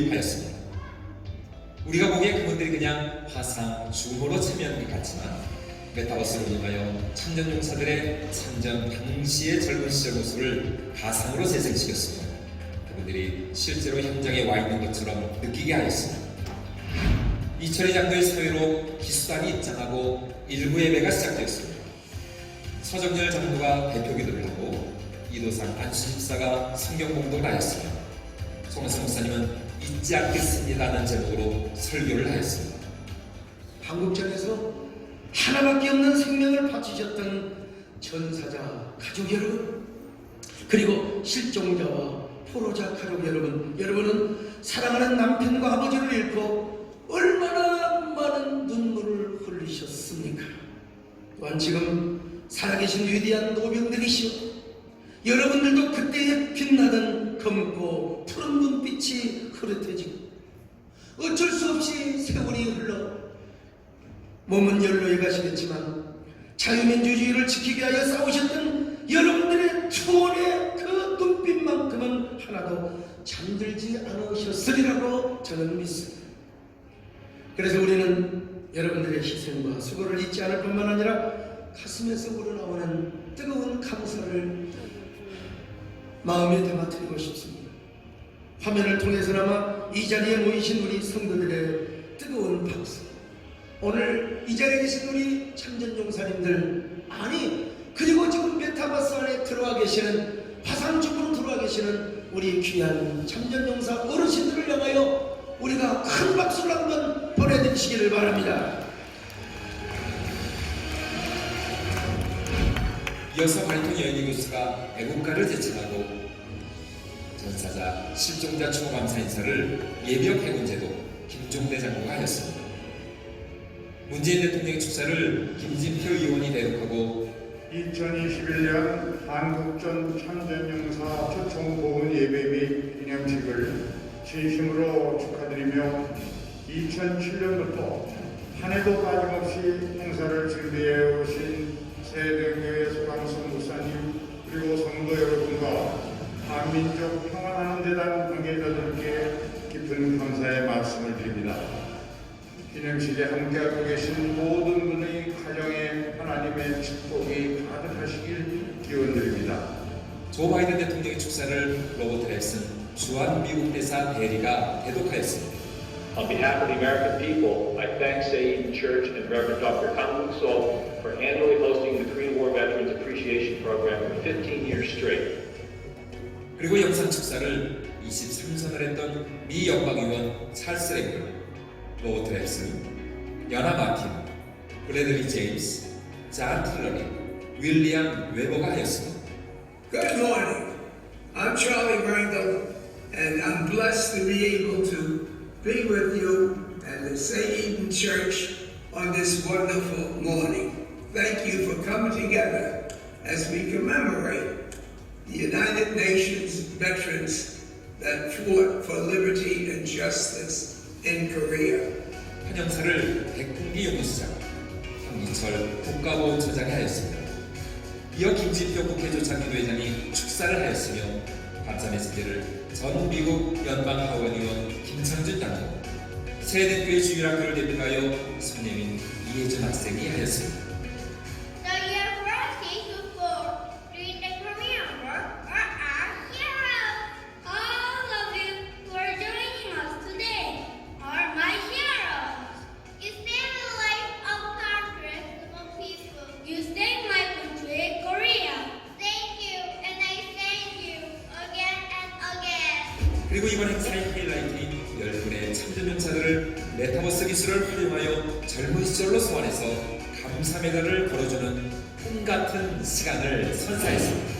도입하였습니다. 우리가 보기에 그분들이 그냥 화상, 줌으로 참여하는 것 같지만 메타버스를 이용하여 참전 용사들의 참전 당시의 젊은 시절 모습을 가상으로 재생시켰으며 그분들이 실제로 현장에 와 있는 것처럼 느끼게 하였습니다. 이철의 장로의 사회로 기수단이 입장하고 일부 예배가 시작되었습니다. 서정열 장로가 대표 기도를 하고 이도상 안수 집사가 성경 공독을 하였으며 송하성 목사님은 잊지 않겠습니다는 제목으로 설교를 하였습니다. 한국전에서 하나밖에 없는 생명을 바치셨던 전사자 가족 여러분 그리고 실종자와 포로자 가족 여러분 여러분은 사랑하는 남편과 아버지를 잃고 얼마나 많은 눈물을 흘리셨습니까? 또한 지금 살아계신 위대한 노병들이시오 여러분들도 그때의 빛나던 검고 푸른 눈빛이 흐릿해지고 어쩔 수 없이 세월이 흘러 몸은 연로해 가시겠지만 자유민주주의를 지키기 위하여 싸우셨던 여러분들의 투혼의 그 눈빛만큼은 하나도 잠들지 않으셨으리라고 저는 믿습니다. 그래서 우리는 여러분들의 희생과 수고를 잊지 않을 뿐만 아니라 가슴에서 우러나오는 뜨거운 감사를 마음에 담아드리고 싶습니다. 화면을 통해서나마 이 자리에 모이신 우리 성도들의 뜨거운 박수 오늘 이 자리에 계신 우리 참전용사님들 아니 그리고 지금 메타버스 안에 들어와 계시는 화상적으로 들어와 계시는 우리 귀한 참전용사 어르신들을 향하여 우리가 큰 박수를 한번 보내드리시기를 바랍니다. 이어서 발통 여인이 교수가 애국가를 제청하고 전사자 실종자 추모 감사 인사를 예비역 해군제도 김종대 장로가 하였습니다. 문재인 대통령의 축사를 김진표 의원이 대독하고 2021년 한국전 참전용사 초청 보훈 예배 및 기념식을 진심으로 축하드리며 2007년부터 한 해도 빠짐없이 행사를 준비해 오신 깊은 감사의 말씀을 드립니다. 기념식에 함께하고 계신 모든 분의 가정에 하나님의 축복이 가득하시길 기원드립니다. 조 바이든 대통령의 축사를 로버트 렉슨 주한 미국 대사 대리가 대독하였습니다. On behalf of the American people, I thank Saeed Church and Reverend Dr. Kang So for annually hosting the Korean War Veterans Appreciation Program for 15 years straight. 그리고 영상 축사를 23선을 했던 미 연방의원 찰스 랭글, 로버트 렉슨, 연하 마틴, 브래들리 제임스, 잔 틸러리, 윌리엄 웨버가 하였습니다. Good morning. I'm Charlie Rangel, and I'm blessed to be able to be with you at the St. Eden Church on this wonderful morning. Thank you for coming together as we commemorate the United Nations veterans that fought for liberty and justice in Korea. 한영사를 백군기 용무수장, 황기철 국가보훈처장이 하였습니다. 이어 김진표 국회조창기도회장이 축사를 하였으며 감사 메시지를 전 미국 연방 하원의원 김창준 장로, 세대교회 주일학교를 대표하여 선생님 이혜준 학생이 하였습니다. 그리고 이번 행사의 하이라이트인 10분의 참전용사들을 메타버스 기술을 활용하여 젊은 시절로 소환해서 감사 메달을 걸어주는 꿈 같은 시간을 선사했습니다.